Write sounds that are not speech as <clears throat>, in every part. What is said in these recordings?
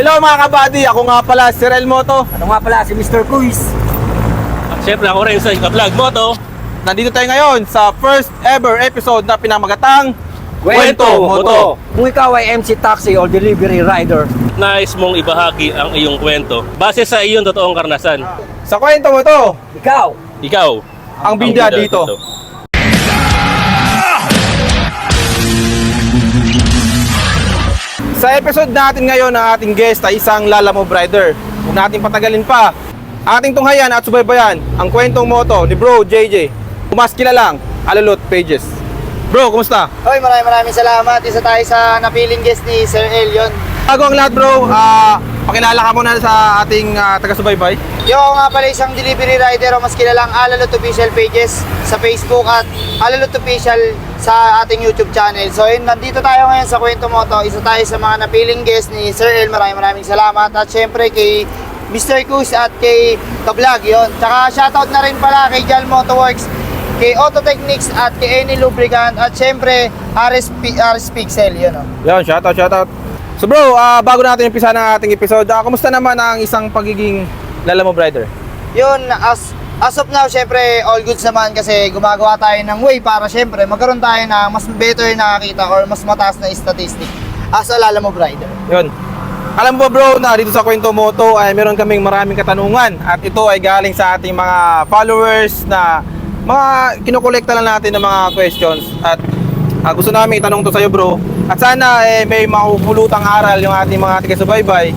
Hello mga kabady, ako nga pala si Rel Moto. Ano nga pala si Mr. Quiz? At syempre ako rin sa Vlog Moto. Nandito tayo ngayon sa first ever episode na pinamagatang Kwento Moto. Kung ikaw ay MC taxi or delivery rider, Nais mong ibahagi ang iyong kwento base sa iyong totoong karanasan. Sa kwento mo to, ikaw, Ikaw, ang bida dito. Sa episode natin ngayon, ang ating guest ay isang Lalamove rider. Huwag natin patagalin pa. Ating tunghayan at subaybayan ang kwentong moto ni Bro JJ. Umaskila lang, Alulot Pages. Bro, kumusta? Hoy, maraming maraming salamat. Isa tayo sa napiling guest ni Sir Elion. Bago ang lahat bro, ah pakilala ka muna sa ating ah, taga-subaybay. Yo ako nga pala isang delivery rider o mas kilalang Alalot Official pages sa Facebook at Alalot Official sa ating YouTube channel. So yun, nandito tayo ngayon sa Kwento Moto. Isa tayo sa mga napiling guest ni Sir El. Maraming maraming salamat. At syempre kay Mr. Kuz at kay Kablog yun. Tsaka shoutout na rin pala kay Jal Motoworks, kay Auto Techniques at kay Any Lubricant at syempre RS, Pi- RS Pixel yun oh. Yan, shoutout, shoutout. So bro, ah, bago natin umpisa ng ating episode, ah, kumusta naman ang isang pagiging Lalamove rider? Yun, as as of now, syempre, all goods naman kasi gumagawa tayo ng way para syempre magkaroon tayo na mas better na nakakita or mas mataas na statistic as a Lalamove rider. Yun. Alam mo bro na dito sa Kwento Moto ay meron kaming maraming katanungan at ito ay galing sa ating mga followers na mga kinokolekta lang natin ng mga questions at ah, gusto namin itanong to sa'yo bro at sana eh, may makupulutang aral yung ating mga taga-subaybay.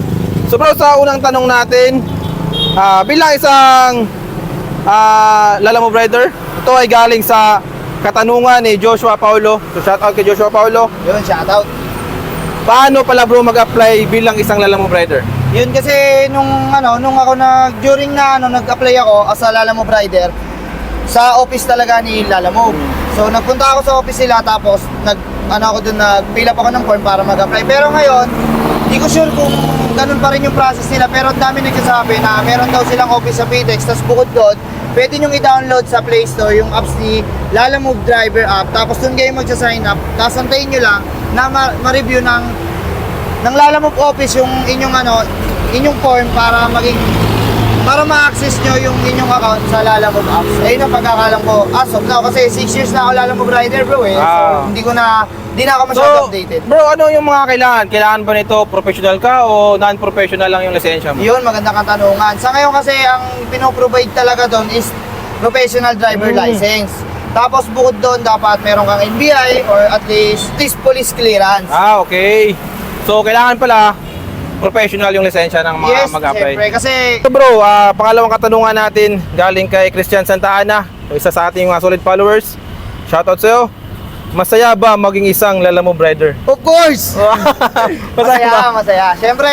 So bro, sa unang tanong natin, ah, bilang isang ah, Lalamove rider, ito ay galing sa katanungan ni Joshua Paulo. So shout out kay Joshua Paulo. Yun, shoutout. Paano pala bro mag-apply bilang isang Lalamove rider? Yun kasi nung ano, nung ako nag during na ano nag-apply ako as a Lalamove rider sa office talaga ni Lalamove. So nagpunta ako sa office nila tapos nag ano ako doon nag-fill up ako ng form para mag-apply. Pero ngayon, hindi ko sure kung ganun pa rin yung process nila pero ang dami nagsasabi na meron daw silang office sa PTEX tapos bukod doon, pwede nyo i-download sa Play Store yung apps ni Lalamove Driver app. Tapos doon kayo magsa-sign up. Tapos antayin nyo lang na ma- ma-review ng ng Lalamove Office yung inyong ano, inyong form para maging para ma-access nyo yung inyong account sa Lalamove apps. Ayun ang pagkakalam ko as of now kasi 6 years na ako Lalamove rider bro eh. Ah. So hindi ko na hindi na ako masyado updated. bro, ano yung mga kailangan? Kailangan ba nito professional ka o non-professional lang yung lisensya mo? Yun, magandang katanungan. Sa ngayon kasi ang pinoprovide talaga doon is professional driver Mm. license. Tapos bukod doon dapat meron kang NBI or at least, at least police clearance. Ah, okay. So, kailangan pala professional yung lisensya ng mga yes, mag-apply. syempre. Kasi So bro, ah, pangalawang katanungan natin galing kay Christian Santa Ana, isa sa ating mga solid followers. Shoutout sa'yo. Masaya ba maging isang Lalamove rider? of course! <laughs> Masaya ba? Masaya, masaya. Siyempre,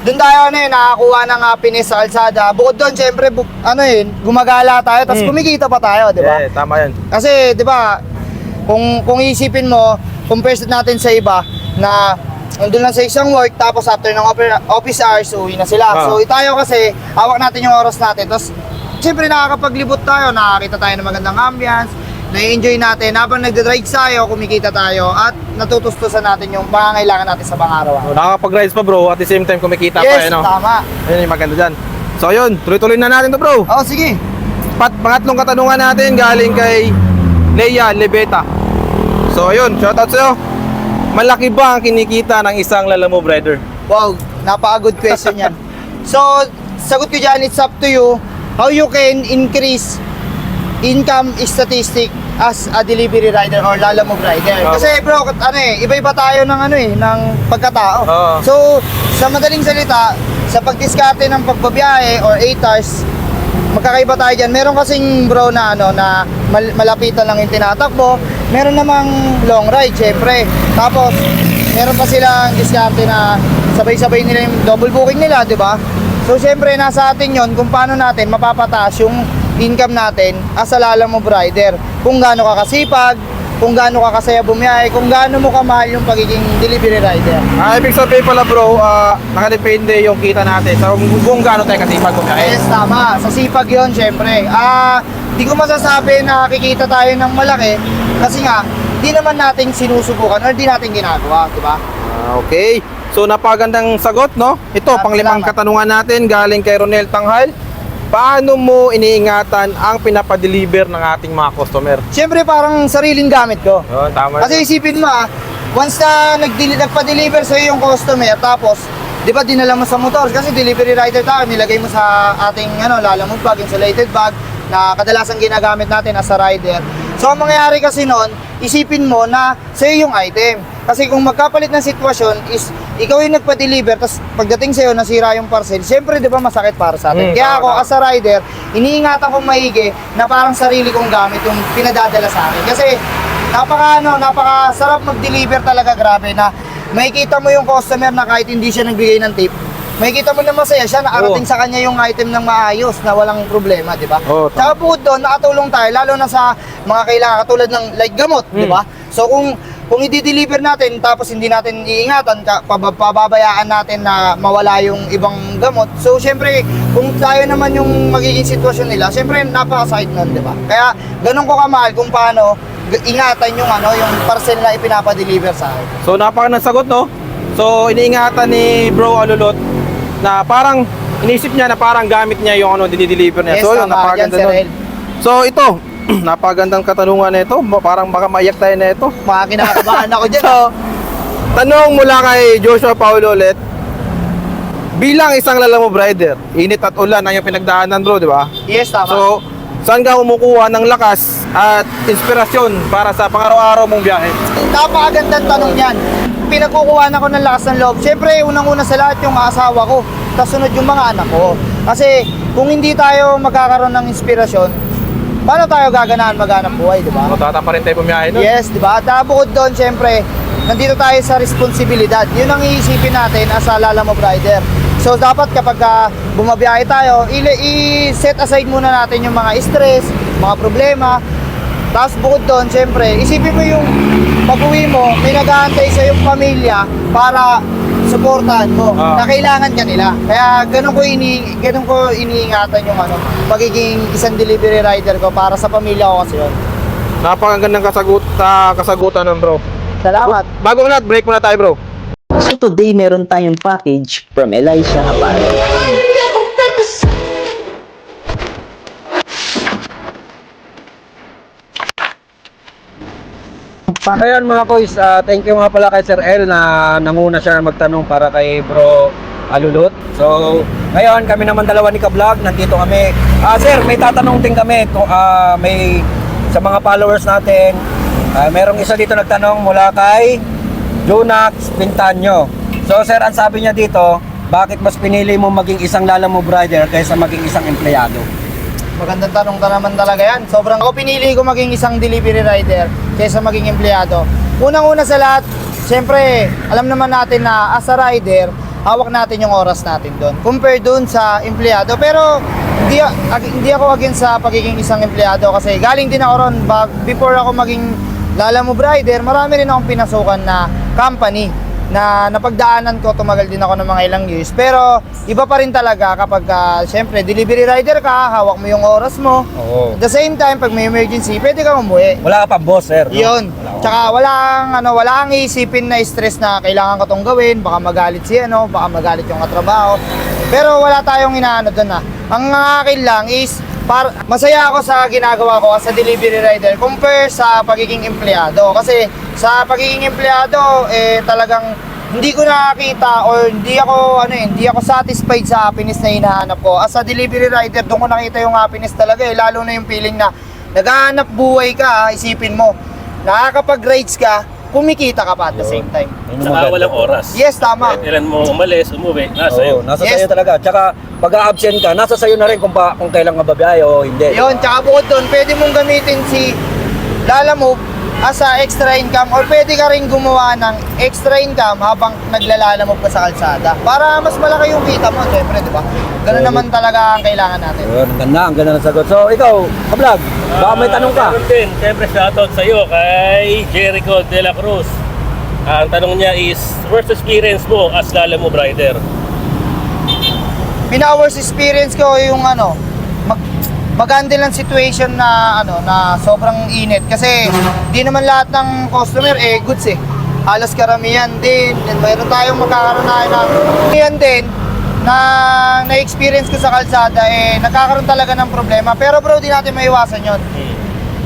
doon tayo ano eh, nakakuha ng happiness sa kalsada. Bukod doon, siyempre, bu- ano eh, gumagala tayo, tapos Mm. kumikita pa tayo, di ba? Yeah, tama yan. Kasi, di ba, kung, kung isipin mo, compare natin sa iba, na nandun lang sa isang work, tapos after ng office hours, uwi na sila. Ah. So, tayo kasi, hawak natin yung oras natin. Tapos, siyempre, nakakapaglibot tayo, nakakita tayo ng magandang ambience, na-enjoy natin. Habang nagda-drive tayo, kumikita tayo, at natutustusan natin yung pangangailangan natin sa pang-araw. Nakakapag-rides pa bro, at the same time kumikita pa. Yes, Ano? tama. Ayun yung maganda dyan. So ayun, tuloy-tuloy na natin to bro. Oh, sige. Pat, pangatlong katanungan natin galing kay Leia Lebeta. So ayun, shoutout sa'yo. Malaki ba ang kinikita ng isang Lalamove rider? Wow, napaka-good question yan. So, sagot ko dyan, it's up to you how you can increase income statistic as a delivery rider or lalamove rider. Oo. Kasi bro, ano eh, iba-iba tayo ng ano eh, ng pagkatao. Oo. So, sa madaling salita, sa pagdiskarte ng pagbabiyahe or 8 hours, magkakaiba tayo dyan. Meron kasing bro na ano na mal- malapitan lang yung tinatakbo. Meron namang long ride, syempre. Tapos, meron pa silang diskarte na sabay-sabay nila yung double booking nila, di ba? So, syempre, nasa atin yon kung paano natin mapapataas yung income natin as a lalamove rider. Kung gaano ka kasipag, kung gaano ka kasaya bumiyahe, kung gaano mo kamahal yung pagiging delivery rider. Ah, ibig sabihin pala bro, ah, nakadepende yung kita natin sa kung, kung gaano tayo kasipag kumain. Yes, tama. Sa sipag yon syempre. Ah, di ko masasabi na kikita tayo ng malaki kasi nga, di naman natin sinusubukan or di natin ginagawa, di ba? Ah, okay. So napagandang sagot, no? Ito, Salamat, panglimang salamat. katanungan natin galing kay Ronel Tanghal. Paano mo iniingatan ang pinapadeliver ng ating mga customer? Siyempre parang sariling gamit ko. Yun, tama. Kasi isipin mo ah, once na nagdeli- nagpa-deliver sa'yo yung customer, tapos, di ba dinala mo sa motor? Kasi delivery rider tayo, nilagay mo sa ating ano, lalamove bag, insulated bag, na kadalasan ginagamit natin as a rider. So, ang mangyayari kasi noon, isipin mo na sa'yo yung item. Kasi kung magkapalit ng sitwasyon is, ikaw yung nagpa-deliver, tapos pagdating sa'yo, nasira yung parcel, siyempre, di ba, masakit para sa atin. Mm, Kaya ako, as a rider, iniingatan ko maigi na parang sarili kong gamit yung pinadadala sa akin. Kasi napaka ano, napaka sarap mag-deliver talaga grabe na makikita mo yung customer na kahit hindi siya nagbigay ng tip, makikita mo na masaya siya na arating Oo. sa kanya yung item ng maayos na walang problema, di ba? Oo, tama. Tsaka bukod doon, nakatulong tayo lalo na sa mga kailangan katulad ng like gamot, di Hmm. ba? So kung kung i-deliver natin tapos hindi natin iingatan, ka, pab- pababayaan natin na mawala yung ibang gamot. So syempre, kung tayo naman yung magiging sitwasyon nila, syempre napaka-side nun, di ba? Kaya ganun ko kamahal kung paano g- ingatan yung ano, yung parcel na ipinapa-deliver sa akin. So napakagandang sagot, no? So iniingatan ni Bro Alulot na parang inisip niya na parang gamit niya yung ano dinideliver niya. Yes, so yun, napakaganda Yan, nun. So ito, <clears throat> napakagandang katanungan na ito. Parang baka maiyak tayo na ito. Mga kinakabahan ako dyan. <laughs> So, tanong mula kay Joshua Paulo ulit. Bilang isang lalamove rider, init at ulan ang yung pinagdaanan bro, di ba? yes, tama. So, saan ka kumukuha ng lakas at inspirasyon para sa pang-araw-araw mong biyahe? Napakagandang tanong yan. Pinagkukuhaan ako ng lakas ng loob. Siyempre, unang-una sa lahat yung asawa ko. Tapos sunod yung mga anak ko. Kasi kung hindi tayo magkakaroon ng inspirasyon, paano tayo gaganaan maghanap buhay, di ba? Matata pa rin tayo bumiyahe nun. Yes, di ba? At ah, bukod doon, siyempre, nandito tayo sa responsibilidad. Yun ang iisipin natin as a Lalamove rider. So, dapat kapag ah, bumabiyahe tayo, i-set aside muna natin yung mga stress, mga problema. Tapos bukod doon, siyempre, isipin mo yung pag-uwi mo, may nag-aantay sa yung pamilya para suportahan mo Ah. na kailangan ka nila. Kaya ganun ko ini ganun ko iniingatan yung ano, pagiging isang delivery rider ko para sa pamilya ko kasi yun. Napakagandang kasagut ah, kasagutan nun bro. Salamat. Bago na, break muna tayo bro. So today meron tayong package from Elisha Ayan mga boys, ah, thank you nga pala kay Sir El na nanguna siya magtanong para kay Bro Alulot. So, ngayon kami naman dalawa ni Ka-Vlog, nandito kami. Ah, sir, may tatanong din kami to, ah, may sa mga followers natin. Ah, merong isa dito nagtanong mula kay Jonax Pintanyo. So, sir, ang sabi niya dito, bakit mas pinili mo maging isang lalamove rider kaysa maging isang empleyado? Magandang tanong ka naman talaga yan. Sobrang ako pinili ko maging isang delivery rider kaysa maging empleyado. Unang-una sa lahat, siyempre, alam naman natin na as a rider, hawak natin yung oras natin doon. Compare doon sa empleyado. Pero, hindi, hindi ako against sa pagiging isang empleyado kasi galing din ako ron. Before ako maging Lalamove rider, marami rin akong pinasukan na company na napagdaanan ko, tumagal din ako ng mga ilang years. Pero iba pa rin talaga kapag uh, syempre delivery rider ka, hawak mo yung oras mo. Oo. At the same time, pag may emergency, pwede ka umuwi. Wala ka pa boss, sir. no? Yun. Wala ka. Tsaka wala kang ano, wala kang iisipin na stress na kailangan ko tong gawin, baka magalit si ano, baka magalit yung katrabaho. Pero wala tayong inaano doon na. Ang akin lang is par masaya ako sa ginagawa ko as a delivery rider compare sa pagiging empleyado kasi sa pagiging empleyado eh talagang hindi ko nakakita or hindi ako ano eh, hindi ako satisfied sa happiness na hinahanap ko. As a delivery rider, doon ko nakita yung happiness talaga eh, lalo na yung feeling na naghahanap buhay ka, isipin mo. Nakakapag-rides ka, kumikita ka pa at the same time. Yun ang Saka maganda. walang oras. Yes, tama. Kahit ilan mo umalis, umuwi, nasa Oo, iyo. nasa Yes. sa'yo talaga. Tsaka pag a-absent ka, nasa sa'yo na rin kung, pa, kung kailan ka babiyahe o hindi. Yun, tsaka bukod doon, pwede mong gamitin si Lalamove as a extra income or pwede ka rin gumawa ng extra income habang naglalalamove ka sa kalsada. Para mas malaki yung kita mo, syempre, di ba? Ganun naman talaga ang kailangan natin. Yun, ang ganda, ang ganda ng sagot. So, ikaw, ka-vlog, baka may tanong ka. Ah, meron din. Siyempre, shoutout sa iyo kay Jericho De La Cruz. Ah, ang tanong niya is, worst experience mo as Lalamove rider? Pinaka-worst experience ko yung ano, mag-handle ng situation na ano na sobrang init kasi di naman lahat ng customer eh goods eh. halos karamihan din. And mayroon tayong magkakaroon na ng yan din na na-experience ko sa kalsada eh nagkakaroon talaga ng problema. Pero bro, di natin maiwasan yon.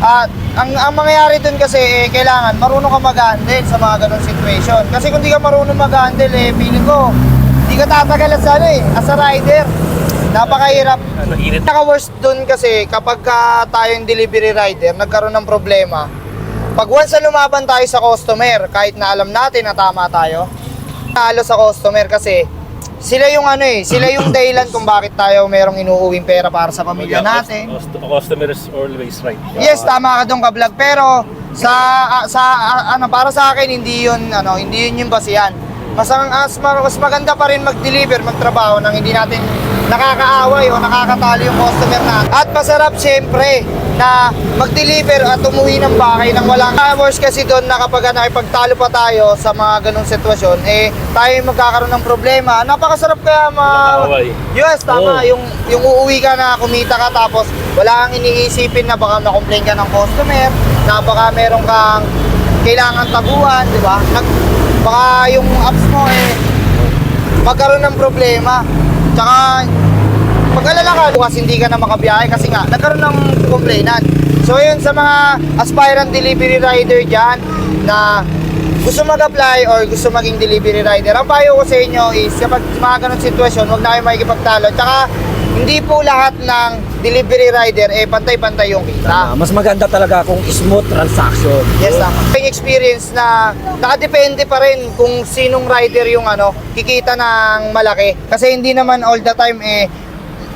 At ang, ang mangyayari dun kasi eh, kailangan marunong ka mag-handle sa mga ganong situation. Kasi kung di ka marunong mag-handle eh, feeling ko, di ka tatagal as, ano, eh, as a rider. Napakahirap. Ano, init. Naka-worst dun kasi kapag ka tayong delivery rider, nagkaroon ng problema. Pag once na lumaban tayo sa customer, kahit na alam natin na tama tayo, talo sa customer kasi sila yung ano eh, sila yung <coughs> dahilan kung bakit tayo merong inuuwing pera para sa pamilya natin. Cust- Customer is always right. Yes, tama ka doon ka vlog, pero sa ah, sa ah, ano para sa akin hindi 'yun ano, hindi 'yun yung basihan. Mas ang as ma- mas maganda pa rin mag-deliver, magtrabaho nang hindi natin nakakaaway o nakakatalo yung customer natin. At masarap siyempre na mag-deliver at umuwi ng bahay nang walang hours kasi doon na kapag nakipagtalo pa tayo sa mga ganong sitwasyon, eh tayo yung magkakaroon ng problema. Napakasarap kaya ma... Yes, tama. Oo. Yung, yung uuwi ka na, kumita ka, tapos wala kang iniisipin na baka na-complain ka ng customer, na baka meron kang kailangan taguan, di ba? Nag, baka yung apps mo eh, magkaroon ng problema. Tsaka, pag-alala ka, bukas hindi ka na makabiyahe kasi nga, nagkaroon ng complainant. So yun sa mga aspirant delivery rider dyan na gusto mag-apply or gusto maging delivery rider, ang payo ko sa inyo is kapag mga ganun sitwasyon, huwag na kayo makikipagtalo. Tsaka, hindi po lahat ng delivery rider eh pantay-pantay yung kita. Ah, mas maganda talaga kung smooth transaction. Yes, tama. Yung experience na nakadepende pa rin kung sinong rider yung ano, kikita ng malaki. Kasi hindi naman all the time eh,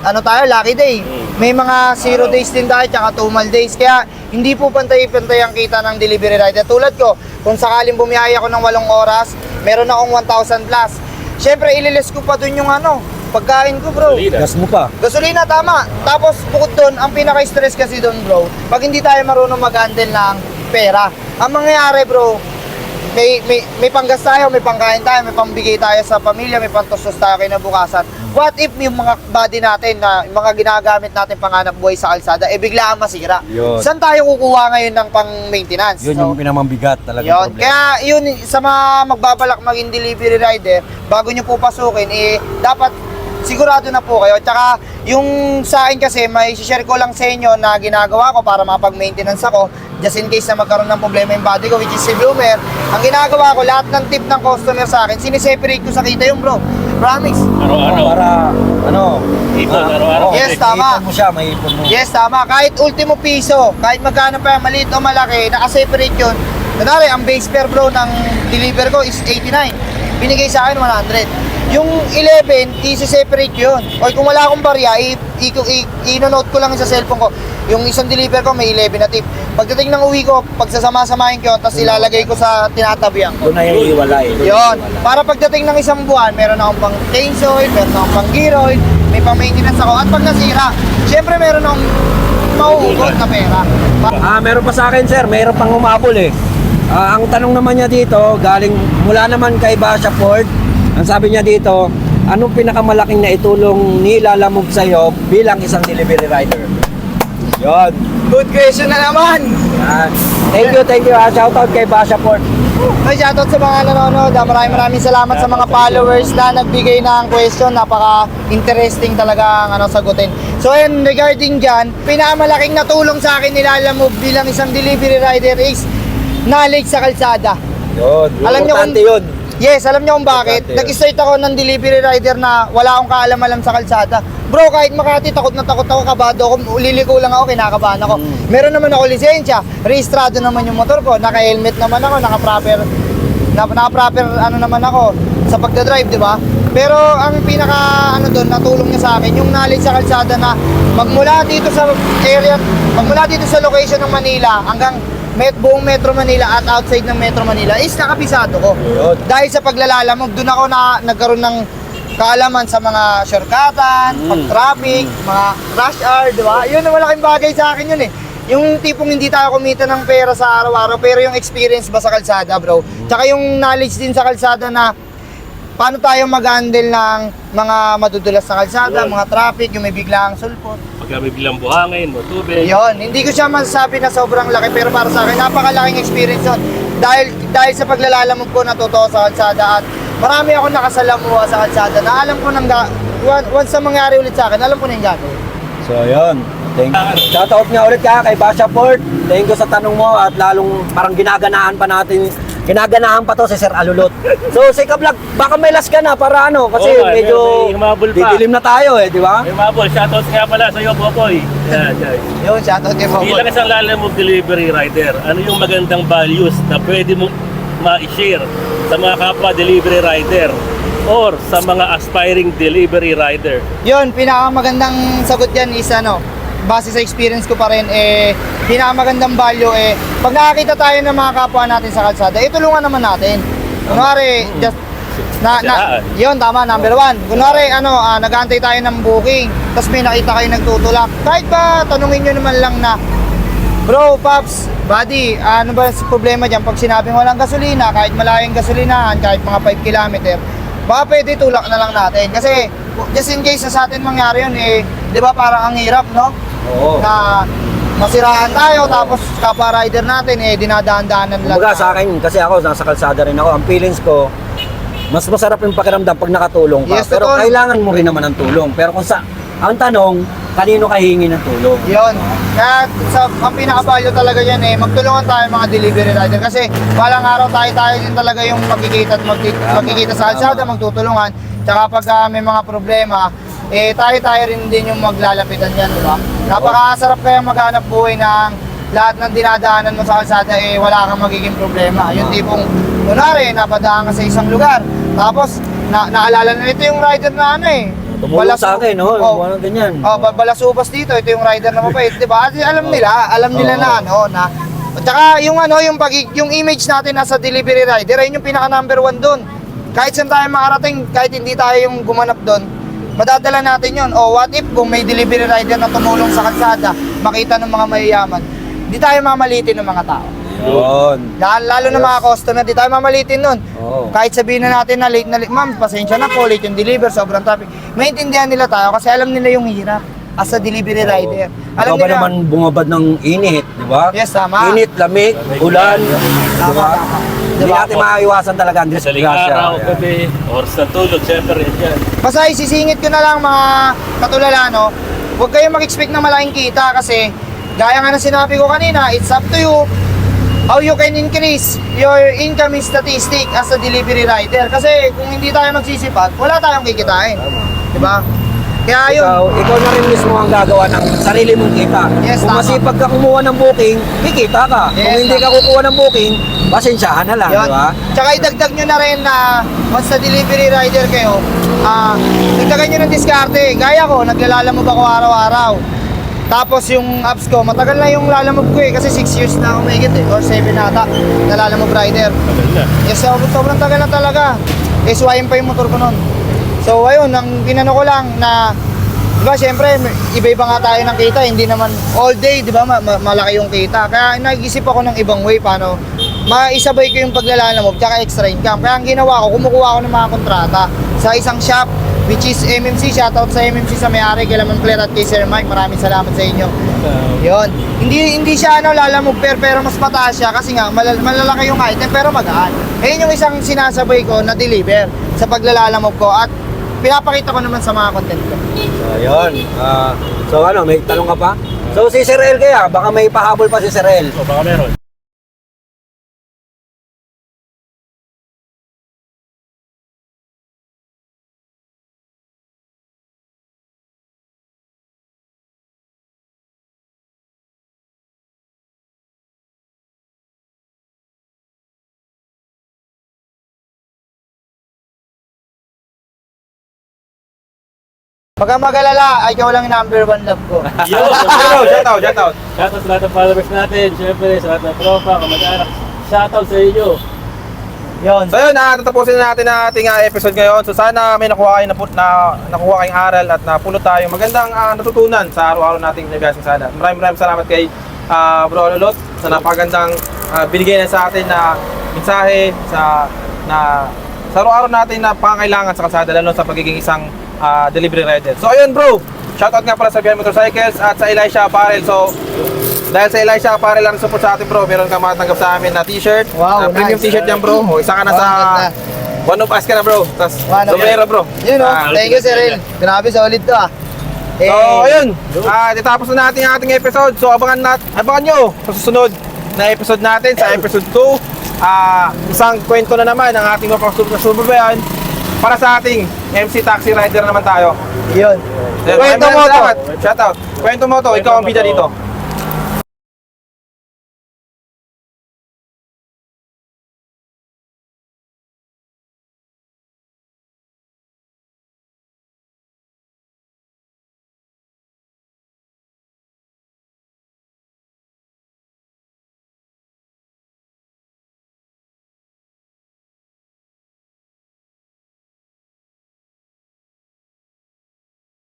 ano tayo, lucky day. May mga zero days din tayo, tsaka two mal days. Kaya hindi po pantay-pantay ang kita ng delivery rider. Tulad ko, kung sakaling bumiyaya ako ng walong oras, meron akong 1,000 plus. Siyempre, ililis ko pa dun yung ano, pagkain ko bro. Solida. Gas mo pa. Gasolina, tama. Tapos, bukod doon, ang pinaka-stress kasi doon, bro, pag hindi tayo marunong mag-handle ng pera, ang mangyayari, bro, may, may, may panggas tayo, may pangkain tayo, may pambigay tayo sa pamilya, may pantustos tayo kinabukasan. What if yung mga body natin, na yung mga ginagamit natin panganap buhay sa kalsada, eh bigla ang masira? Yun. Saan tayo kukuha ngayon ng pang-maintenance? Yun So, yung pinamambigat talaga yun. Kaya yun, sa mga magbabalak maging delivery rider, bago nyo po pasukin, eh, dapat sigurado na po kayo. Tsaka, yung sa akin kasi, may share ko lang sa inyo na ginagawa ko para mapag-maintenance ako, just in case na magkaroon ng problema yung body ko, which is si Bloomer. Ang ginagawa ko, lahat ng tip ng customer sa akin, siniseparate ko sa kita yung bro. Promise. Araw-araw. Para, ano, Ipon, ah, araw-araw. oo, Yes, tama. ipon mo siya, may ipon mo. Yes, tama. Kahit ultimo piso, kahit magkano pa yan, maliit o malaki, nakaseparate yun. Kunwari, ang base fare bro ng deliver ko is 89. Binigay sa akin 100. Yung 11, isi-separate yun. O kung wala akong barya, i-note ko lang sa cellphone ko. Yung isang deliver ko, may 11 na tip. Pagdating ng uwi ko, pagsasama-samahin ko yun, tapos ilalagay ko sa tinatabihan ko. Doon na iiwalay. Doon Yun. iiwalay. Para pagdating ng isang buwan, meron akong pang change oil, meron akong pang gear oil, may pang maintenance ako. At pag nasira, syempre meron akong mauugot na pera. Ah, meron pa sa akin, sir. Meron pang umabol eh. Ah, ang tanong naman niya dito, galing mula naman kay Basha Ford. Ang sabi niya dito, anong pinakamalaking na itulong ni Lalamove sa iyo bilang isang delivery rider? Yon. Good question na naman! Yan. Thank you, thank you. Ah, shoutout kay Basha Ford. Ay, shoutout sa mga nanonood. ah. Maraming maraming salamat sa mga followers na nagbigay ng question. Napaka-interesting talaga ang ano, sagutin. So, ayun, regarding dyan, pinakamalaking natulong sa akin nila Move bilang isang delivery rider is knowledge sa kalsada. Yun. Alam niyo Importante kung- yun. Yes, alam niyo kung bakit? Yun. Nag-start ako ng delivery rider na wala akong kaalam-alam sa kalsada. Bro, kahit Makati, takot na takot ako, kabado ako, liliko lang ako, kinakabahan ako. Meron naman ako lisensya, rehistrado naman yung motor ko, naka-helmet naman ako, naka-proper, na- naka-proper ano naman ako sa pagdadrive, di ba? Pero ang pinaka ano doon, natulong niya sa akin, yung knowledge sa kalsada na magmula dito sa area, magmula dito sa location ng Manila hanggang met buong Metro Manila at outside ng Metro Manila is nakapisado ko. Yun. Dahil sa paglalalamog, doon ako na nagkaroon ng kaalaman sa mga shortcutan, pag-traffic, mga rush hour, di ba? Yun ang malaking bagay sa akin yun eh. Yung tipong hindi tayo kumita ng pera sa araw-araw, pero yung experience ba sa kalsada, bro? Tsaka yung knowledge din sa kalsada na paano tayo mag-handle ng mga madudulas sa kalsada, mga traffic, yung may biglang sulpot. May bilang buhangin, mo tubig. Yun, hindi ko siya masasabi na sobrang laki pero para sa akin napakalaking experience yun. dahil dahil sa paglalalamog ko natuto sa kalsada at marami ako nakasalamuha sa kalsada na alam ko nang once na mangyari ulit sa akin, alam ko na yung gagawin. So, yun. Thank Shoutout nga ulit ka kay Basha Port. Thank you sa tanong mo at lalong parang ginaganahan pa natin ginaganahan pa to si Sir Alulot. So, si Kablog, baka may last ka na para ano kasi Oo, may- medyo may humabol pa. didilim na tayo eh, di ba? May mabol, shoutout nga pala sa iyo, Popoy. Yan, yan. Yun, shoutout kay. Bilang isang lalamove delivery rider, ano yung magandang values na pwede mo ma-share sa mga kapwa delivery rider or sa mga aspiring delivery rider? Yun, pinakamagandang sagot dyan is ano, base sa experience ko pa rin, eh, pinakamagandang value eh, pag nakakita tayo ng mga kapwa natin sa kalsada, eh, tulungan naman natin. Kunwari, just, na, na, yun, tama, number one. Kunwari, ano, ah, nag-aantay tayo ng booking, tapos may nakita kayo nagtutulak. Kahit ba, tanungin nyo naman lang na, Bro, Paps, buddy, ano ba ang problema dyan? Pag sinabing walang gasolina, kahit malayong gasolinahan, kahit mga 5 kilometer, baka pwede tulak na lang natin. Kasi, just in case na sa atin mangyari yun, eh, di ba parang ang hirap, no? Oo. Na masiraan tayo, tapos kapwa rider natin, eh, dinadaan-daanan lang. Kumbaga sa akin, kasi ako nasa kalsada rin ako, ang feelings ko, mas masarap yung pakiramdam pag nakatulong ka. Yes, Pero totoo. kailangan mo rin naman ng tulong. Pero kung sa, ang tanong, kanino ka hingi ng tulong? Yun. Kaya sa, ang pinaka-value talaga yan eh, magtulungan tayo mga delivery rider. Kasi balang araw tayo-tayo din talaga yung magkikita at magki- magkikita sa kalsada, magtutulungan. Tsaka pag ah, may mga problema, eh tayo-tayo rin din yung maglalapitan yan, di ba? Napakasarap kaya maghanap buhay ng lahat ng dinadaanan mo sa kalsada eh wala kang magiging problema. Yung tipong, kunwari, napadaan ka sa isang lugar, tapos na naalala na ito yung rider na ano eh. Tumulong Balas- sa akin, no? Oh, Walang ganyan. Oh, ba- balasubas dito, ito yung rider na mabait, 'di ba? Alam nila, alam nila Oo. na ano na at saka yung ano, yung pag yung image natin nasa delivery rider, ayun yung pinaka number one doon. Kahit saan tayo makarating, kahit hindi tayo yung gumanap doon, madadala natin yon. O what if kung may delivery rider na tumulong sa kalsada, makita ng mga mayayaman, hindi tayo mamalitin ng mga tao. Yun. Lalo, lalo na mga customer, di tayo mamalitin nun. Oo. Kahit sabihin na natin na late na late, ma'am, pasensya na po, late yung deliver, sobrang traffic. Maintindihan nila tayo kasi alam nila yung hirap as a delivery rider. Ikaw Alam ba nila, naman bumabad ng init, di ba? Yes, tama. Init, lamig, ulan, di Tama, ba? tama. Hindi Diba? natin maiwasan talaga ang Madaling disgrasya. araw, gabi, oras ng tulog, syempre yan. basta isisingit ko na lang mga katulala, no? Huwag kayong mag-expect na malaking kita kasi gaya nga na sinabi ko kanina, it's up to you how you can increase your incoming statistic as a delivery rider. Kasi kung hindi tayo magsisipag, wala tayong kikitain. Di ba? Kaya yun, Ikaw, ikaw na rin mismo ang gagawa ng sarili mong kita. Yes, Kung tama. masipag ka kumuha ng booking, kikita ka. Kung Yes, hindi ka kukuha ng booking, pasensyahan na lang, di ba? Tsaka idagdag nyo na rin na once na delivery rider kayo, ah, dagdagan nyo ng diskarte. Gaya ko, naglalamove ako araw-araw. Tapos yung apps ko, matagal na yung lalamove ko eh, kasi 6 years na ako mahigit eh, or 7 na ata, na lalamove rider. Tagal na. Yes, sobrang, sobrang tagal na talaga. SYM pa yung motor ko nun. So ayun, ang ginano ko lang na Di ba, syempre, iba-iba nga tayo ng kita, hindi naman all day, di ba, ma- ma- malaki yung kita. Kaya nag-isip ako ng ibang way, paano maisabay ko yung paglalalamove, tsaka extra income. Kaya ang ginawa ko, kumukuha ako ng mga kontrata sa isang shop, which is MMC, shoutout sa MMC sa may-ari, kay Lamang Claire at kay Sir Mike, maraming salamat sa inyo. Yon. Hindi hindi siya ano lalamove pero, pero mas mataas siya kasi nga malal- malalaki yung item pero magaan. Ayun yung isang sinasabay ko na deliver sa paglalalamove ko at pinapakita ko naman sa mga content ko. So, yun. Ah, so, ano, may tanong ka pa? So, si Sir El kaya, baka may pahabol pa si Sir El. O baka meron. Pagka mag-alala, ay ikaw lang yung number one love ko. <laughs> Yo! Shoutout, shoutout, shoutout. Shoutout sa lahat ng followers natin, syempre sa lahat ng tropa, kamag-anak. Shoutout sa inyo. Yon. So yun, na tatapusin na natin ang ating ah, episode ngayon. So sana may nakuha kayo na, na nakuha kayong aral at napulot tayo magandang ah, natutunan sa araw-araw nating nabiyasin sana. Maraming maraming salamat kay ah, Bro Lolot sa napakagandang ah, binigay na sa atin na mensahe sa na sa araw-araw natin na pangailangan sa kalsada lalo sa pagiging isang ah, delivery rider. So ayun bro, shoutout nga pala sa BM Motorcycles at sa Elisha Apparel. So Dahil sa Elisha pare lang support sa atin bro, meron ka matanggap sa amin na t-shirt. Wow, Ah, premium nice. t-shirt yan bro. O, isa ka na Wow, sa. One of us ka na bro. Tapos sombrero bro. Yun oh. Ah, Thank you, El. Grabe, solid to ah. Eh, So, ayun. Ah, tatapos na natin ang ating episode. So, abangan nat abangan nyo sa susunod na episode natin sa episode 2. Ah, isang kwento na naman ang ating mga pagsubayan para sa ating MC Taxi Rider naman tayo. Yun. Kwento mo to. Shout out. Kwento mo to, ikaw ang bida dito.